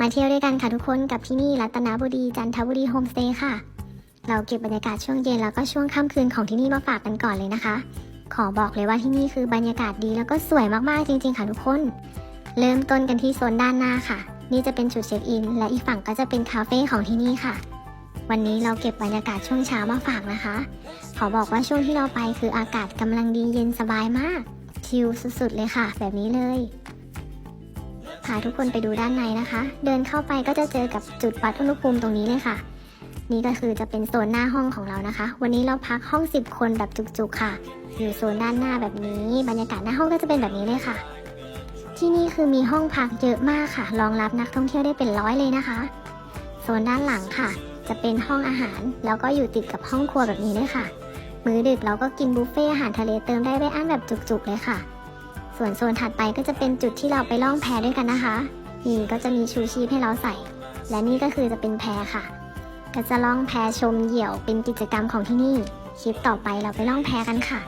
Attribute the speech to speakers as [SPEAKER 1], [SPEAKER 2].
[SPEAKER 1] มาเที่ยวด้วยกันค่ะทุกคนกับที่นี่รัตนบุรีจันทบุรีโฮมสเตย์ค่ะ เราเก็บบรรยากาศช่วงเย็นแล้วก็ช่วงค่ำคืนของที่นี่มาฝากกันก่อนเลยนะคะ ขอบอกเลยว่าที่นี่คือบรรยากาศดีแล้วก็สวยมากๆจริง ๆ ค่ะทุกคน เริ่มต้นกันที่โซนด้านหน้าค่ะ นี่จะเป็นจุดเช็คอิน และอีกฝั่งก็จะเป็นคาเฟ่ของที่นี่ค่ะวันนี้เราเก็บบรรยากาศช่วงเช้ามาฝากนะคะ ขอบอกว่าช่วงที่เราไปคืออากาศกำลังดีเย็นสบายมาก ชิลสุดๆเลยค่ะ แบบนี้เลย พาทุกคนไปดูด้านในนะคะ เดินเข้าไปก็จะเจอกับจุดวัดอุณหภูมิตรงนี้เลยค่ะ นี่ก็คือจะเป็นโซนหน้าห้องของเรานะคะ วันนี้เราพักห้อง 10 คนแบบจุกๆค่ะ อยู่โซนด้านหน้าแบบนี้ บรรยากาศหน้าห้องก็จะเป็นแบบนี้เลยค่ะ ที่นี่คือมีห้องพักเยอะมากค่ะ รองรับนักท่องเที่ยวได้เป็นร้อยเลยนะคะ โซนด้านหลังค่ะ จะเป็นห้องอาหาร แล้วก็อยู่ติดกับห้องครัวแบบนี้ด้วยค่ะ มื้อดึกเราก็กินบุฟเฟ่อาหารทะเลเติมได้ไม่อั้นแบบจุกๆเลยค่ะ ส่วนโซนถัดไปก็จะเป็นจุดที่เราไปล่องแพด้วยกันนะคะ นี่ก็จะมีชูชีพให้เราใส่ และนี่ก็คือจะเป็นแพค่ะ ก็จะล่องแพชมเหยี่ยวเป็นกิจกรรมของที่นี่ คลิปต่อไปเราไปล่องแพกันค่ะ